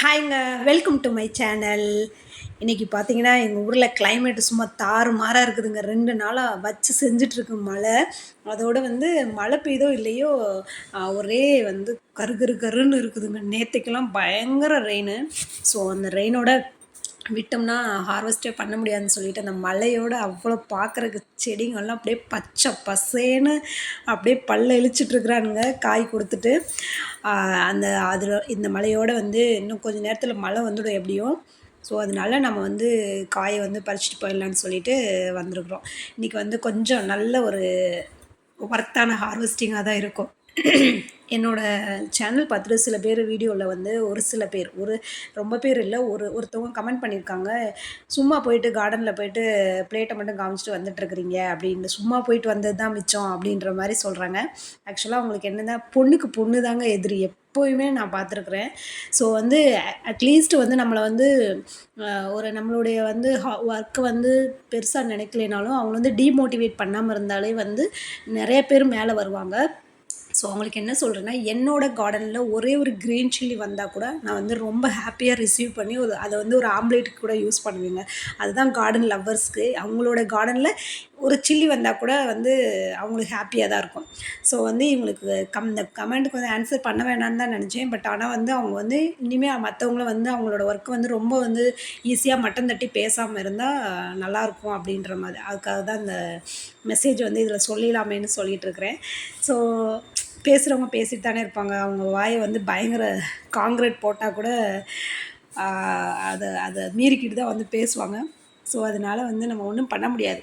ஹாய்ங்க welcome to my channel இன்றைக்கி பார்த்தீங்கன்னா எங்கள் ஊரில் கிளைமேட் சும்மா தாறு மாறாக இருக்குதுங்க. ரெண்டு நாளாக வச்சு செஞ்சிட்ருக்கு மழை. அதோடு வந்து மழை பெய்தோ இல்லையோ ஒரே வந்து கரு கரு கருன்னு இருக்குதுங்க. நேற்றுக்கெல்லாம் பயங்கர ரெயின் ஸோ அந்த ரெயினோட விட்டோம்னா ஹார்வெஸ்ட்டே பண்ண முடியாதுன்னு சொல்லிட்டு அந்த மலையோட அவ்வளோ பார்க்குறக்கு செடிங்கள்லாம் அப்படியே பச்சை பசேன்னு அப்படியே பல்ல இழிச்சிட்ருக்குறானுங்க காய் கொடுத்துட்டு. அந்த அதில் இந்த மலையோட வந்து இன்னும் கொஞ்சம் நேரத்தில் மழை வந்துடும் எப்படியும். ஸோ அதனால நம்ம வந்து காயை வந்து பறிச்சுட்டு போயிடலான்னு சொல்லிட்டு வந்திருக்குறோம். இன்றைக்கி வந்து கொஞ்சம் நல்ல ஒரு ஒர்த்தான ஹார்வெஸ்டிங்காக தான் இருக்கும். என்னோடய சேனல் பார்த்துட்டு சில பேர் வீடியோவில் வந்து ஒரு சில பேர் ஒரு ரொம்ப பேர் இல்லை ஒரு ஒருத்தவங்க கமெண்ட் பண்ணியிருக்காங்க சும்மா போயிட்டு கார்டனில் போயிட்டு பிளேட்டை மட்டும் காமிச்சிட்டு வந்துட்டுருக்குறீங்க அப்படின்னு. சும்மா போயிட்டு வந்தது தான் மிச்சம் அப்படின்ற மாதிரி சொல்கிறாங்க ஆக்சுவலாக அவங்களுக்கு என்னென்னா பொண்ணுக்கு பொண்ணு தாங்க எதிரி. எப்போயுமே நான் பார்த்துருக்குறேன். ஸோ வந்து அட்லீஸ்ட் வந்து நம்மளை வந்து ஒரு நம்மளுடைய வந்து ஒர்க்கை வந்து பெருசாக நினைக்கலைனாலும் அவங்க வந்து டீமோட்டிவேட் பண்ணாமல் இருந்தாலே வந்து நிறைய பேர் மேலே வருவாங்க. ஸோ அவங்களுக்கு என்ன சொல்கிறேன்னா என்னோட கார்டனில் ஒரே ஒரு க்ரீன் சில்லி வந்தால் கூட நான் வந்து ரொம்ப ஹாப்பியாக ரிசீவ் பண்ணி ஒரு அதை வந்து ஒரு ஆம்லேட்டுக்கு கூட யூஸ் பண்ணுவேங்க. அதுதான் கார்டன் லவ்வர்ஸ்க்கு அவங்களோட கார்டனில் ஒரு சில்லி வந்தால் கூட வந்து அவங்களுக்கு ஹாப்பியாக தான் இருக்கும். ஸோ வந்து இவங்களுக்கு கம் இந்த கமெண்ட்டுக்கு வந்து ஆன்சர் பண்ண வேணான்னு தான் நினச்சேன். பட் ஆனால் வந்து அவங்க வந்து இனிமேல் மற்றவங்கள வந்து அவங்களோட ஒர்க்கு வந்து ரொம்ப வந்து ஈஸியாக மட்டம் தட்டி பேசாமல் இருந்தால் நல்லாயிருக்கும் அப்படின்ற மாதிரி. அதுக்காக தான் இந்த மெசேஜ் வந்து இதில் சொல்லிடலாமேன்னு சொல்லிகிட்டு இருக்கிறேன். ஸோ பேசுகிறவங்க பேசிட்டு தானே இருப்பாங்க. அவங்க வாயை வந்து பயங்கர காங்கிரீட் போட்டால் கூட அதை அதை மீறிக்கிட்டு தான் வந்து பேசுவாங்க. ஸோ அதனால் வந்து நம்ம ஒன்றும் பண்ண முடியாது.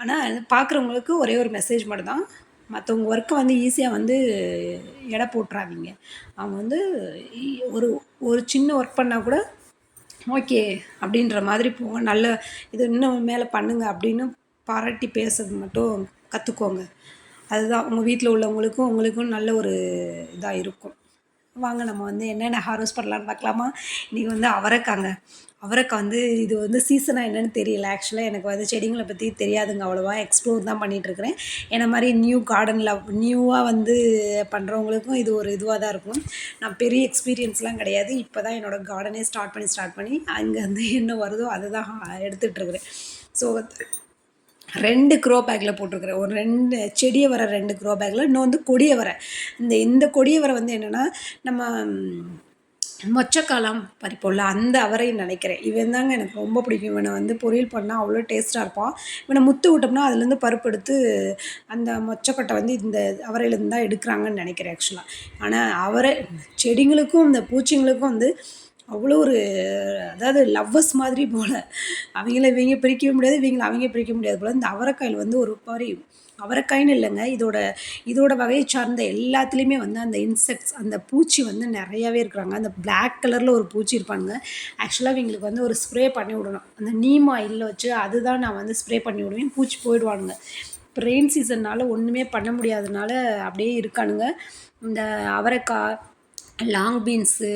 ஆனால் பார்க்குறவங்களுக்கு ஒரே ஒரு மெசேஜ் மட்டும் தான் மற்றவங்க ஒர்க்கை வந்து ஈஸியாக வந்து எடை போட்டுறாதீங்க. அவங்க வந்து ஒரு ஒரு சின்ன ஒர்க் பண்ணால் கூட ஓகே அப்படின்ற மாதிரி போங்க. நல்ல இது இன்னும் மேலே பண்ணுங்க அப்படின்னு பாராட்டி பேசுறது மட்டும் கற்றுக்கோங்க அதுதான் உங்கள் வீட்டில் உள்ளவங்களுக்கும் உங்களுக்கும் நல்ல ஒரு இதாக இருக்கும். வாங்க நம்ம வந்து என்னென்ன ஹார்வெஸ்ட் பண்ணலான்னு பார்க்கலாமா? இன்றைக்கி வந்து அவரைக்காங்க. அவரைக்காய் வந்து இது வந்து சீசனாக என்னென்னு தெரியல. ஆக்சுவலாக எனக்கு வந்து செடிங்களை பற்றி தெரியாதுங்க அவ்வளோவா. எக்ஸ்ப்ளோர் தான் பண்ணிகிட்ருக்கிறேன் என்ன மாதிரி நியூ கார்டனில் நியூவாக வந்து பண்ணுறவங்களுக்கும் இது ஒரு இதுவாக தான் இருக்கும். நான் பெரிய எக்ஸ்பீரியன்ஸ்லாம் கிடையாது. இப்போ தான் என்னோடய கார்டனே ஸ்டார்ட் பண்ணி ஸ்டார்ட் பண்ணி அங்கே வந்து என்ன வருதோ அதை தான் எடுத்துகிட்ருக்குறேன் ஸோ ரெண்டு க்ரோ பேக்கில் போட்டிருக்கிறேன் ஒரு ரெண்டு செடியை வர ரெண்டு க்ரோ பேக்கில் இன்னும் வந்து கொடியை வர. இந்த இந்த கொடியை வர வந்து என்னென்னா நம்ம மொச்சக்காலம் பறிப்போம்ல அந்த அவரை நினைக்கிறேன். இவன் தாங்க எனக்கு ரொம்ப பிடிக்கும். இவனை வந்து பொரியல் பண்ணால் அவ்வளோ டேஸ்ட்டாக இருப்பான். இவனை முத்து விட்டோம்னா அதுலேருந்து பருப்பு எடுத்து அந்த மொச்சக்கொட்டை வந்து இந்த அவரையிலேருந்து தான் எடுக்கிறாங்கன்னு நினைக்கிறேன் ஆக்சுவலாக ஆனால் அவரை செடிங்களுக்கும் இந்த பூச்சிங்களுக்கும் வந்து அவ்வளோ ஒரு அதாவது லவ்வர்ஸ் மாதிரி போல். அவங்கள இவங்க பிரிக்கவே முடியாது இவங்கள அவங்க பிரிக்க முடியாது போல். இந்த அவரைக்காயில் வந்து ஒரு மாதிரி அவரைக்காய்னு இல்லைங்க. இதோட இதோட வகையை சார்ந்த எல்லாத்துலேயுமே வந்து அந்த இன்செக்ட்ஸ் அந்த பூச்சி வந்து நிறையாவே இருக்கிறாங்க. அந்த பிளாக் கலரில் ஒரு பூச்சி இருப்பாங்க ஆக்சுவலாக இவங்களுக்கு வந்து ஒரு ஸ்ப்ரே பண்ணி விடணும். அந்த நீம் ஆயிலில் வச்சு அதுதான் நான் வந்து ஸ்ப்ரே பண்ணி விடுவேன். பூச்சி போயிடுவானுங்க. இப்போ ரெயின் சீசன்னால் ஒன்றுமே பண்ண முடியாதனால அப்படியே இருக்கானுங்க. இந்த அவரைக்காய் லாங் பீன்ஸு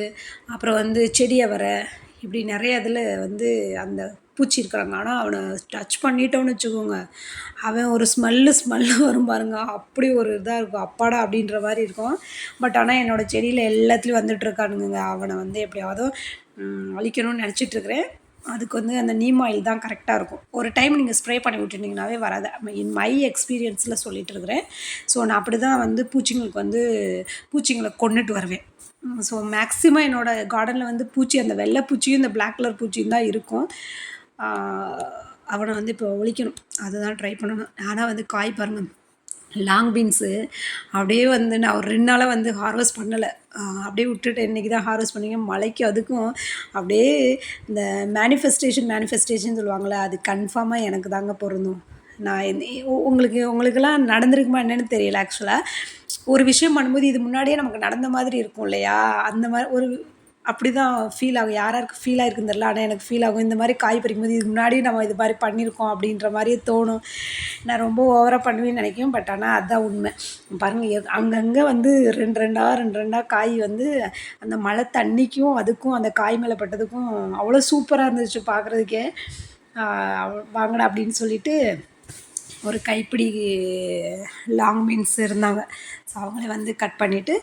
அப்புறம் வந்து செடி அவரை இப்படி நிறைய இதில் வந்து அந்த பூச்சி இருக்கிறாங்க. ஆனால் அவனை டச் பண்ணிட்டோன்னு வச்சுக்கோங்க. அவன் ஒரு ஸ்மெல்லு ஸ்மெல்லு வரும் பாருங்க. அப்படி ஒரு இதாக இருக்கும். அப்பாடா அப்படின்ற மாதிரி இருக்கும். பட் ஆனால் என்னோடய செடியில் எல்லாத்துலேயும் வந்துட்டு இருக்கானுங்க அவனை வந்து எப்படியாவது அழிக்கணும்னு நினச்சிட்ருக்கிறேன் அதுக்கு வந்து அந்த நீம் ஆயில் தான் கரெக்டாக இருக்கும். ஒரு டைம் நீங்கள் ஸ்ப்ரே பண்ணி விட்டுருந்தீங்கனாவே வராது. இன் மை எக்ஸ்பீரியன்ஸில் சொல்லிட்டு இருக்கிறேன். ஸோ நான் அப்படி தான் வந்து பூச்சிங்களுக்கு வந்து பூச்சிங்களை கொண்டுட்டு வருவேன். ஸோ மேக்ஸிமம் என்னோடய கார்டனில் வந்து பூச்சி அந்த வெள்ளை பூச்சியும் இந்த பிளாக் கலர் பூச்சியும் தான் இருக்கும். அவனை வந்து இப்போ ஒழிக்கணும். அதுதான் ட்ரை பண்ணணும். ஆனால் வந்து காய் பாருங்கள் லாங் பீன்ஸு அப்படியே வந்து நான் ஒரு ரெண்டு நாளாக வந்து ஹார்வெஸ்ட் பண்ணலை. அப்படியே விட்டுட்டு இன்றைக்கி தான் ஹார்வெஸ்ட் பண்ணிங்க. மழைக்கு அதுக்கும் அப்படியே இந்த மேனிஃபெஸ்டேஷன் மேனிஃபெஸ்டேஷன் சொல்லுவாங்களே அது கன்ஃபார்மாக எனக்கு தாங்க பொருந்தும். நான் உங்களுக்கு உங்களுக்கெல்லாம் நடந்திருக்குமா என்னன்னு தெரியல ஆக்சுவலாக ஒரு விஷயம் பண்ணும்போது இது முன்னாடியே நமக்கு நடந்த மாதிரி இருக்கும் இல்லையா? அந்த மாதிரி ஒரு அப்படி தான் ஃபீல் ஆகும். யார் யாருக்கு ஃபீல் ஆகிருக்குன்னு தெரியல. ஆனால் எனக்கு ஃபீல் ஆகும். இந்த மாதிரி காய் பறிக்கும்போது இது முன்னாடி நம்ம இது மாதிரி பண்ணியிருக்கோம் அப்படின்ற மாதிரியே தோணும். நான் ரொம்ப ஓவராக பண்ணுவேன்னு நினைக்கும் பட் ஆனால் அதுதான் உண்மை. பாருங்கள் அங்கங்கே வந்து ரெண்டு ரெண்டாக ரெண்டு ரெண்டாக காய் வந்து அந்த மழை தண்ணிக்கும் அதுக்கும் அந்த காய் மேலே பட்டதுக்கும் அவ்வளோ சூப்பராக இருந்துச்சு பார்க்குறதுக்கே வாங்கடா அப்படின்னு சொல்லிட்டு ஒரு கைப்பிடி லாங் மீன்ஸ் இருந்தாங்க. ஸோ அவங்களே வந்து கட் பண்ணிவிட்டு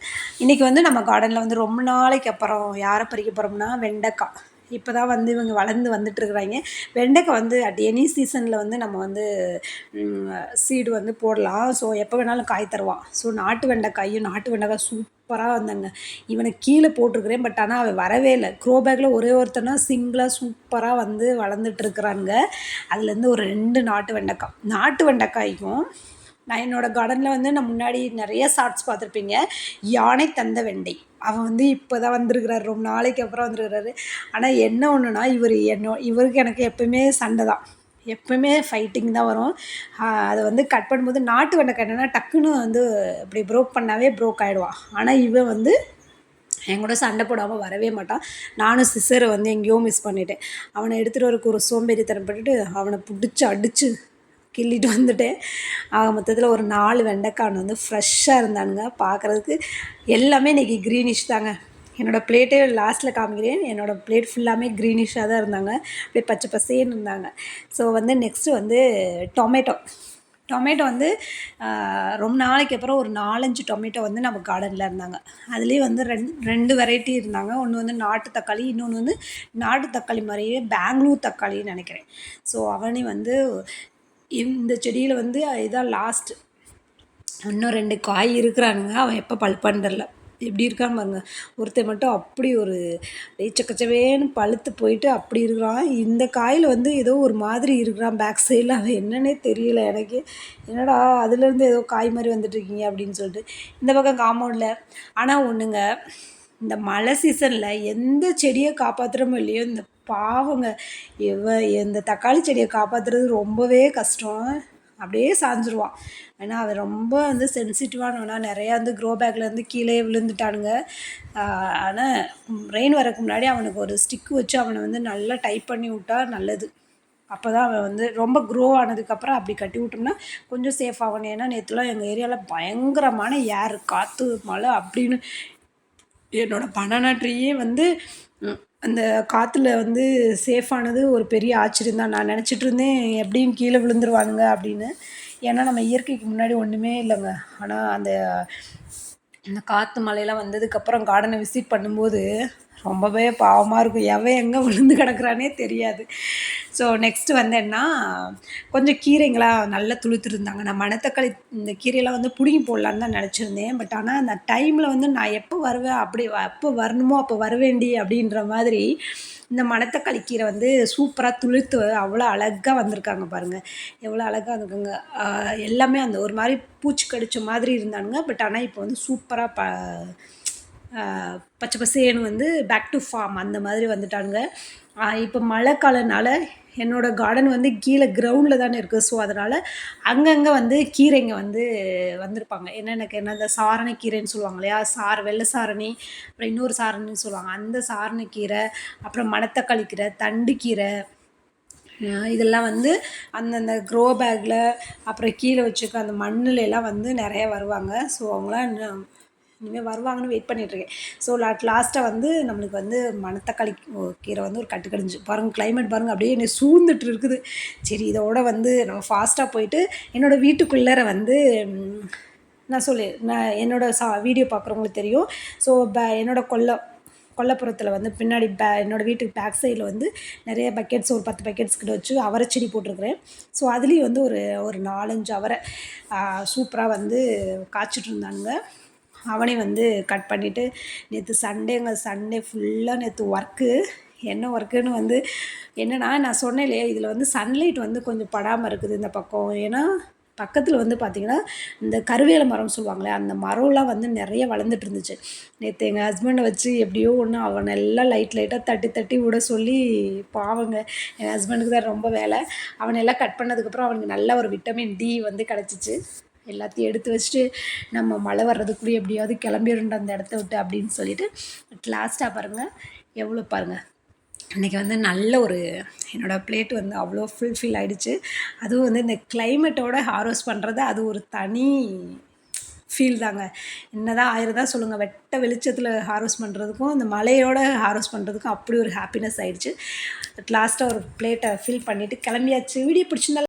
இன்றைக்கி வந்து நம்ம கார்டனில் வந்து ரொம்ப நாளைக்கு அப்புறம் யாரை பறிக்க போகிறோம்னா வெண்டைக்காய். இப்போ தான் வந்து இவங்க வளர்ந்து வந்துட்டுருக்குறாங்க வெண்டைக்காய் வந்து அட் எனி சீசனில் வந்து நம்ம வந்து சீடு வந்து போடலாம். ஸோ எப்போ வேணாலும் காய் தருவான். ஸோ நாட்டு வெண்டைக்காயும் நாட்டு வெண்டைக்காய் சூப்பராக வந்தாங்க. இவனை கீழே போட்டிருக்கிறேன் பட் ஆனால் அவன் வரவே இல்லை. க்ரோ பேக்கில் ஒரே ஒருத்தனா சிங்கிளாக சூப்பராக வந்து வளர்ந்துட்டுருக்குறாங்க அதுலேருந்து ஒரு ரெண்டு நாட்டு வெண்டைக்காய். நாட்டு வெண்டைக்காய்க்கும் நான் என்னோடய கார்டனில் வந்து நான் முன்னாடி நிறைய ஷார்ட்ஸ் பார்த்துருப்பீங்க. யானை தந்த வெண்டை. அவன் வந்து இப்போ தான் வந்திருக்கிறாரு. ரொம்ப நாளைக்கு அப்புறம் வந்திருக்கிறாரு. ஆனால் என்ன ஒன்றுனா இவர் என்ன இவருக்கு எனக்கு எப்போயுமே சண்டை தான். எப்போயுமே ஃபைட்டிங் தான் வரும். அதை வந்து கட் பண்ணும்போது நாட்டு வெண்டைக்காய் என்னென்னா டக்குன்னு வந்து இப்படி ப்ரோக் பண்ணாவே ப்ரோக் ஆகிடுவான் ஆனால் இவன் வந்து என் கூட சண்டை போடாமல் வரவே மாட்டான் நானும் சிஸ்டரை வந்து எங்கேயோ மிஸ் பண்ணிட்டேன். அவனை எடுத்துகிட்டு வரக்கு ஒரு சோம்பேறித்தனம் பண்ணிட்டு அவனை பிடிச்சி அடித்து கிள்ளிட்டு வந்துட்டேன். ஆக மொத்தத்தில் ஒரு நாலு வெண்டைக்கான் வந்து ஃப்ரெஷ்ஷாக இருந்தானுங்க. பார்க்குறதுக்கு எல்லாமே இன்றைக்கி க்ரீனிஷ் தாங்க. என்னோடய பிளேட்டே லாஸ்ட்டில் காமிக்கிறேன். என்னோடய பிளேட் ஃபுல்லாமே க்ரீனிஷாக தான் இருந்தாங்க. அப்படியே பச்சை பசேன்னு இருந்தாங்க. ஸோ வந்து நெக்ஸ்ட்டு வந்து டொமேட்டோ டொமேட்டோ வந்து ரொம்ப நாளைக்கு அப்புறம் ஒரு நாலஞ்சு டொமேட்டோ வந்து நம்ம கார்டனில் இருந்தாங்க. அதுலேயே வந்து ரெண் ரெண்டு வெரைட்டி இருந்தாங்க. ஒன்று வந்து நாட்டு தக்காளி இன்னொன்று வந்து நாட்டு தக்காளி மாதிரியே பெங்களூர் தக்காளின்னு நினைக்கிறேன். ஸோ அவனே வந்து இந்த செடியில் வந்து இதான் லாஸ்ட்டு இன்னும் ரெண்டு காய் இருக்கிறானுங்க. அவன் எப்போ பழுப்பான்னு தெரில எப்படி இருக்கான்னு பாருங்க. ஒருத்தன் மட்டும் அப்படி ஒரு சக்கச்சவேன்னு பழுத்து போயிட்டு அப்படி இருக்கிறான். இந்த காயில் வந்து ஏதோ ஒரு மாதிரி இருக்கிறான். பேக் சைடில் அவன் என்னன்னே தெரியல எனக்கு. என்னடா அதுலேருந்து ஏதோ காய் மாதிரி வந்துட்டுருக்கீங்க அப்படின்னு சொல்லிட்டு. இந்த பக்கம் காம்பவுண்டில். ஆனால் ஒன்றுங்க இந்த மழை சீசனில் எந்த செடியை காப்பாற்றுறமோ இல்லையோ இந்த பாவங்க இவ இந்த தக்காளி செடியை காப்பாற்றுறது ரொம்பவே கஷ்டம். அப்படியே சாஞ்சிருவான் ஏன்னா அவன் ரொம்ப வந்து சென்சிட்டிவானவனா நிறையா வந்து க்ரோ பேக்லேருந்து கீழே விழுந்துட்டானுங்க. ஆனால் ரெயின் வரக்கு முன்னாடி அவனுக்கு ஒரு ஸ்டிக் வச்சு அவனை வந்து நல்லா டைப் பண்ணி விட்டா நல்லது. அப்போ தான் அவன் வந்து ரொம்ப க்ரோ ஆனதுக்கப்புறம் அப்படி கட்டி விட்டோம்னா கொஞ்சம் சேஃப் ஆகணும் ஏன்னா நேற்றுலாம் எங்கள் ஏரியாவில் பயங்கரமான ஏர் காற்று மழை அப்படின்னு என்னோடய பனானா ட்ரீயே வந்து அந்த காற்றுல வந்து சேஃபானது ஒரு பெரிய ஆச்சரியம் தான். நான் நினச்சிட்டு இருந்தேன் எப்படியும் கீழே விழுந்துருவானுங்க அப்படின்னு. ஏன்னா நம்ம இயற்கைக்கு முன்னாடி ஒன்றுமே இல்லைங்க. ஆனால் அந்த அந்த காற்று மழையெல்லாம் வந்ததுக்கப்புறம் கார்டனை விசிட் பண்ணும்போது ரொம்பவே பாவமாக இருக்கும். எவன் எங்கே விழுந்து கிடக்குறானே தெரியாது. ஸோ நெக்ஸ்ட்டு வந்து என்ன கொஞ்சம் கீரைங்களாம் நல்லா துளுத்துருந்தாங்க. நான் மணத்தக்காளி இந்த கீரையெல்லாம் வந்து பிடுங்கி போடலான்னு தான் நினச்சிருந்தேன். பட் ஆனால் அந்த டைமில் வந்து நான் எப்போ வருவேன் அப்படி எப்போ வரணுமோ அப்போ வரவேண்டி அப்படின்ற மாதிரி இந்த மணத்தக்காளி கீரை வந்து சூப்பராக துளுத்து அவ்வளோ அழகாக வந்திருக்காங்க பாருங்கள் எவ்வளோ அழகாக வந்திருக்காங்க. எல்லாமே அந்த ஒரு மாதிரி பூச்சி கடித்த மாதிரி இருந்தானுங்க. பட் ஆனால் இப்போ வந்து சூப்பராக ப பச்சை பசேன்னு வந்து பேக் டு ஃபார்ம் அந்த மாதிரி வந்துட்டானுங்க. இப்போ மழை காலனால என்னோடய கார்டன் வந்து கீழே கிரவுண்டில் தானே இருக்குது ஸோ அதனால் அங்கங்கே வந்து கீரைங்க வந்து வந்திருப்பாங்க. என்னென்னக்கு என்ன இந்த சாரணை கீரைன்னு சொல்லுவாங்க இல்லையா? சார் வெள்ளை சாரணி அப்புறம் இன்னொரு சாரணின்னு சொல்லுவாங்க. அந்த சாரணை கீரை அப்புறம் மணத்தக்காளி கீரை தண்டு கீரை இதெல்லாம் வந்து அந்தந்த க்ரோ பேக்கில் அப்புறம் கீழே வச்சுக்க அந்த மண்ணிலெல்லாம் வந்து நிறைய வருவாங்க. ஸோ அவங்களாம் இனிமேல் வருவாங்கன்னு வெயிட் பண்ணிகிட்ருக்கேன் ஸோ லாட் லாஸ்ட்டாக வந்து நம்மளுக்கு வந்து மணத்தக்காளி கீரை வந்து ஒரு கட்டு கடிஞ்சு பாருங்கள் கிளைமேட் பாருங்கள் அப்படியே என்னை சூழ்ந்துட்டு இருக்குது. சரி இதோட வந்து நம்ம ஃபாஸ்ட்டாக போயிட்டு என்னோடய வீட்டுக்குள்ளே வந்து நான் சொல்லி நான் என்னோடய சா வீடியோ பார்க்குறவங்களுக்கு தெரியும். ஸோ ப என்னோடய கொல்லை கொல்லப்புறத்தில் வந்து பின்னாடி பே என்னோடய வீட்டுக்கு பேக் சைடில் வந்து நிறைய பக்கெட்ஸ் ஒரு பத்து பக்கெட்ஸ் கிட்ட வச்சு அவரை செடி போட்டிருக்கிறேன். ஸோ அதுலேயும் வந்து ஒரு ஒரு நாலஞ்சு அவரை சூப்பராக வந்து காய்ச்சிட்டு இருந்தானுங்க. அவனே வந்து கட் பண்ணிவிட்டு நேற்று சண்டேங்க சண்டே ஃபுல்லாக நேற்று ஒர்க்கு என்ன ஒர்க்குன்னு வந்து என்னென்னா நான் சொன்னேன் இல்லையா இதில் வந்து சன்லைட் வந்து கொஞ்சம் படாமல் இருக்குது இந்த பக்கம். ஏன்னா பக்கத்தில் வந்து பார்த்திங்கன்னா இந்த கருவேல மரம் சொல்லுவாங்களே அந்த மரம்லாம் வந்து நிறைய வளர்ந்துட்டு இருந்துச்சு. நேற்று எங்கள் ஹஸ்பண்டை வச்சு எப்படியோ ஒன்று அவனை எல்லாம் லைட் லைட்டாக தட்டி தட்டி விட சொல்லி பாவங்க என் ஹஸ்பண்டுக்கு தான் ரொம்ப வேலை. அவனெல்லாம் கட் பண்ணதுக்கப்புறம் அவனுக்கு நல்ல ஒரு விட்டமின் டி வந்து கிடச்சிச்சு. எல்லாத்தையும் எடுத்து வச்சுட்டு நம்ம மழை வர்றதுக்குள்ளே எப்படியாவது கிளம்பிடுன்ற அந்த இடத்த விட்டு அப்படின்னு சொல்லிட்டு லாஸ்ட்டாக பாருங்கள் எவ்வளோ பாருங்கள் இன்றைக்கி வந்து நல்ல ஒரு என்னோடய பிளேட் வந்து அவ்வளோ ஃபுல்ஃபில் ஆகிடுச்சு அதுவும் வந்து இந்த கிளைமேட்டோட ஹாரோஸ் பண்ணுறது அது ஒரு தனி ஃபீல் தாங்க. என்ன தான் ஆயிரம் தான் சொல்லுங்கள் வெட்ட வெளிச்சத்தில் ஹார்வெஸ்ட் பண்ணுறதுக்கும் இந்த மலையோட ஹார்வெஸ்ட் பண்ணுறதுக்கும் அப்படி ஒரு ஹாப்பினஸ் ஆகிடுச்சு லாஸ்ட்டாக ஒரு பிளேட்டை ஃபில் பண்ணிவிட்டு கிளம்பியாச்சு. வீடியோ பிடிச்சிருந்தாலும்